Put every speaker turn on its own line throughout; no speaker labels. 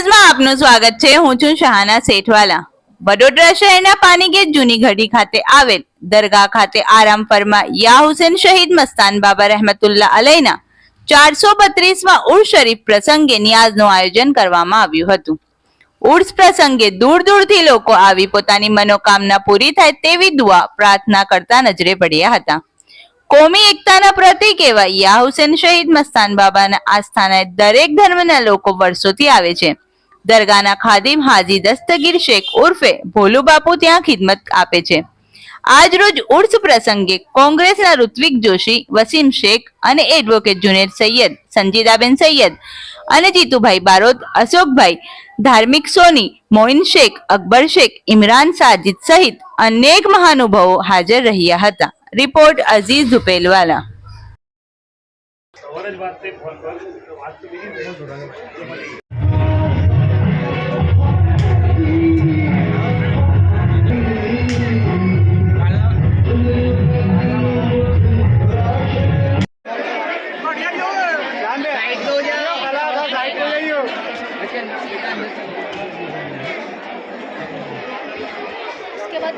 ન્યૂઝમાં આપનું સ્વાગત છે. હું છું શાહના શેઠવાલા. વડોદરા શહેરના પાનીગેટ જૂની ઘડી ખાતે આવેલ દરગાહ ખાતે આરામ ફરમા યા હુસેન શહીદ મસ્તાન બાબા રહેમતુલ્લા અલૈના ચારસો બત્રીસમાં ઉર્સ શરીફ પ્રસંગે નિયાઝનું આયોજન કરવામાં આવ્યું હતું. ઉર્સ પ્રસંગે દૂર દૂરથી લોકો આવી પોતાની મનોકામના પૂરી થાય તેવી દુઆ પ્રાર્થના કરતા નજરે પડ્યા હતા. કોમી એકતાના પ્રતીક એવા યા હુસેન શહીદ મસ્તાન બાબાના આસ્થાના દરેક ધર્મના લોકો વર્ષોથી આવે છે. દરગાહના ખાદિમ હાજી દસ્તગીર શેખ ઉર્ફે ભોલુ બાપુ ત્યાં ખિદમત આપે છે. આજ રોજ ઉર્સ પ્રસંગે કોંગ્રેસના ઋત્વિક જોશી, વસીમ શેખ અને એડવોકેટ જુનેદ સૈયદ, સંજીદાબેન સૈયદ અને જીતુભાઈ બારોત, અશોકભાઈ, ધાર્મિક સોની, મોઇન શેખ, અકબર શેખ, ઇમરાન સાજિદ સહિત અનેક મહાનુભાવો હાજર રહ્યા હતા. રિપોર્ટ અઝીઝ ધુપેલવાલા
સવારે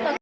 જ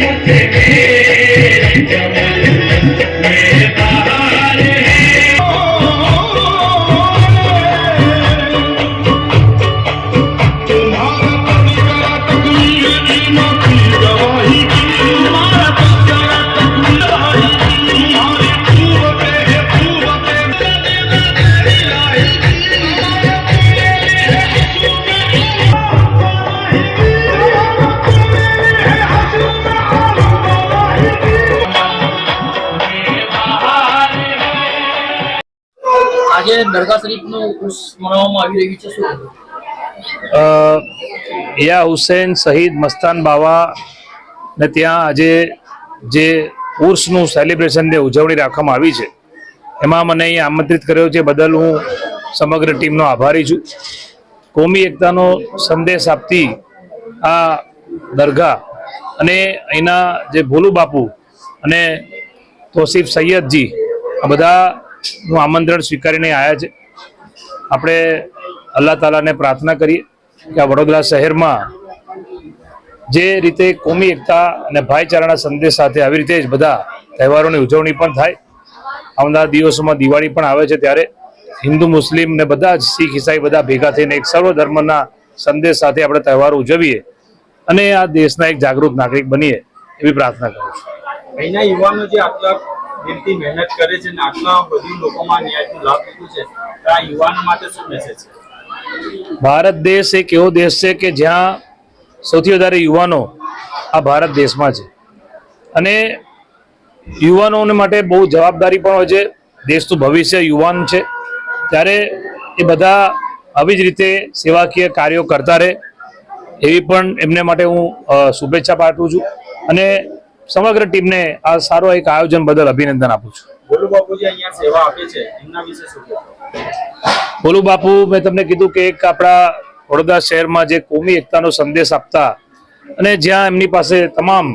muerte
આજે દરગાહ શરીફનું ઉર્સ મનાવવામાં આવી રહ્યું છે, શું
યા હુસેન શહીદ મસ્તાન બાવા ને ત્યાં આજે જે ઉર્સનું સેલિબ્રેશન જે ઉજવણી રાખવામાં આવી છે, એમાં મને અહીં આમંત્રિત કર્યો છે, બદલ હું સમગ્ર ટીમનો આભારી છું. કોમી એકતાનો સંદેશ આપતી આ દરગાહ અને અહીંના જે ભોલુ બાપુ અને તોસીફ સૈયદજી, આ બધાનું આમંત્રણ સ્વીકારીને આવ્યા છે. આપણે અલ્લાહ તાલાને પ્રાર્થના કરીએ કે આ વડોદરા શહેરમાં જે રીતે કોમી એકતા અને ભાઈચારાના સંદેશ સાથે આવી રીતે જ બધા તહેવારોની ઉજવણી પણ થાય. આવનારા દિવસોમાં દિવાળી પણ આવે છે ત્યારે હિન્દુ, મુસ્લિમ ને બધા જ શીખ, ઈસાઈ બધા ભેગા થઈને એક સર્વ ધર્મના સંદેશ સાથે આપણે તહેવારો ઉજવીએ અને આ દેશના એક જાગૃત નાગરિક બનીએ એવી પ્રાર્થના કરું છું.
અહીંના યુવાનો જે આટલા દિલથી મહેનત કરે છે અને આટલા બધી લોકોમાં ન્યાયનો લાભ લીધો છે. તો આ યુવાનો માટે શું મેસેજ છે?
ભારત દેશ એક એવો દેશ છે કે જ્યાં સૌથી વધારે યુવાનો આ ભારત દેશમાં છે. અને યુવાનોને માટે બહુ જવાબદારી પણ હોય છે. દેશનું ભવિષ્ય યુવાન છે. ત્યારે એ બધા આવી જ રીતે સેવાકીય કાર્યો કરતા રહે. એવી પણ એમને માટે હું શુભેચ્છા પાઠવું છું. અને સમગ્ર ટીમને આ સારો એક આયોજન બદલ અભિનંદન આપું છું.
બોલુ બાપુજી અહીંયા સેવા આપે છે. એમના વિશે શું કહેશો?
બાપુ મેં તમને કીધું કે એક આપણા વડોદરા શહેરમાં જે કોમી એકતાનો સંદેશ આપતા અને જ્યાં એમની પાસે તમામ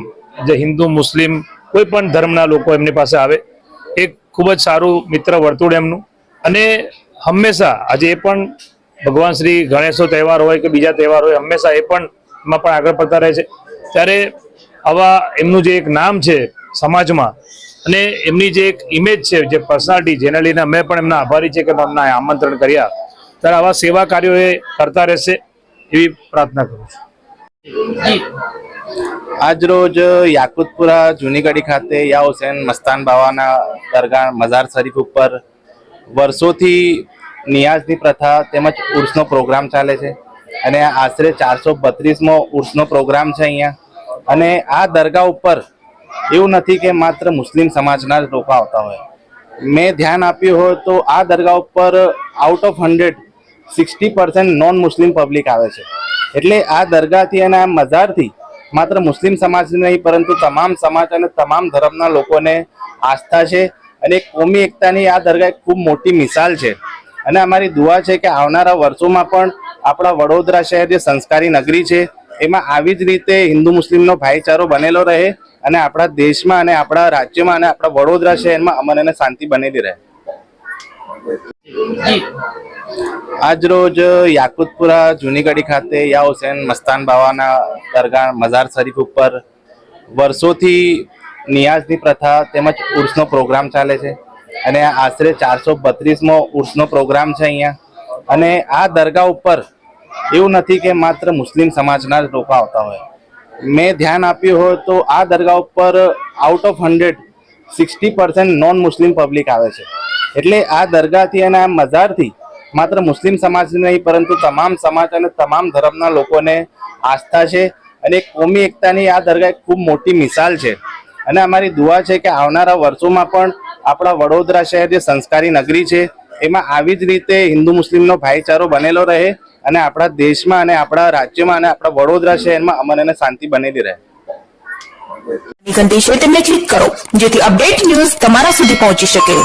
જે હિન્દુ મુસ્લિમ કોઈ પણ ધર્મના લોકો એમની પાસે આવે એક ખૂબ જ સારું મિત્ર વર્તુળ એમનું. અને હંમેશા આજે એ પણ ભગવાન શ્રી ગણેશનો તહેવાર હોય કે બીજા તહેવાર હોય હંમેશા એ પણ એમાં પણ આગળ પડતા રહે છે. ત્યારે આવા એમનું જે એક નામ છે સમાજમાં, અને એમની જે એક ઇમેજ છે, જે પર્સનાલિટી જેના લઈને અમે પણ એમના આભારી છે કે અમને આમંત્રણ કર્યા. ત્યારે આવા સેવા કાર્યો એ કરતા રહેશે એવી પ્રાર્થના કરું છું.
આજરોજ યાકુતપુરા જૂનીગઢી ખાતે યા હુસેન મસ્તાન બાવાના દરગાહ મઝાર શરીફ ઉપર વર્ષોથી નિયાઝની પ્રથા તેમજ ઉર્સનો પ્રોગ્રામ ચાલે છે. અને આશરે ચારસો બત્રીસમો ઉર્સનો પ્રોગ્રામ છે અહીંયા. અને આ દરગાહ ઉપર એવું નથી કે માત્ર મુસ્લિમ સમાજના જ લોકો આવતા હોય. મેં ધ્યાન આપ્યું હોય તો આ દરગાહ ઉપર out of hundred sixty percent non Muslim public આવે છે. એટલે આ દરગાહથી અને આ મઝારથી માત્ર મુસ્લિમ સમાજ નહીં, પરંતુ તમામ સમાજ અને તમામ ધર્મના લોકોને આસ્થા છે અને કોમી એકતાની આ દરગાહ ખૂબ મોટી મિસાલ છે. અને અમારી દુઆ છે કે આવનારા વર્ષોમાં પણ આપણા વડોદરા શહેર જે સંસ્કારી નગરી છે એમાં આવી જ રીતે હિન્દુ મુસ્લિમનો ભાઈચારો બનેલો રહે અને આપણા દેશમાં અને આપણા રાજ્યમાં અને આપણા વડોદરા શહેરમાં અમન અને શાંતિ બનેલી રહે. આજરોજ યાકુતપુરા જૂનીગઢી ખાતે યા હુસેન મસ્તાન બાવાના દરગાહ મઝાર શરીફ ઉપર વર્ષોથી નિયાઝની પ્રથા તેમજ ઉર્સનો પ્રોગ્રામ ચાલે છે. અને આશરે ચારસો બત્રીસમો ઉર્સનો પ્રોગ્રામ છે અહીંયા. અને આ દરગાહ ઉપર એવું નથી કે માત્ર મુસ્લિમ સમાજના જ લોકો આવતા હોય. મેં ધ્યાન આપ્યું હોય તો આ દરગાહ ઉપર out of hundred sixty percent non Muslim public આવે છે. એટલે આ દરગાહથી અને આ મઝારથી માત્ર મુસ્લિમ સમાજ નહીં, પરંતુ તમામ સમાજ અને તમામ ધર્મના લોકોને આસ્થા છે અને કોમી એકતાની આ દરગાહ ખૂબ મોટી મિસાલ છે. અને અમારી દુઆ છે કે આવનારા વર્ષોમાં પણ આપણા વડોદરા શહેર જે સંસ્કારી નગરી છે એમાં આવી જ રીતે હિન્દુ મુસ્લિમનો ભાઈચારો બનેલો રહે અને આપણા દેશમાં અને આપણા રાજ્યમાં અને આપણા વડોદરા શહેરમાં અમન અને શાંતિ બનેલી રહે.
ઘંટી છે ક્લિક કરો, જેથી અપડેટ ન્યૂઝ તમારા સુધી પહોંચી શકે.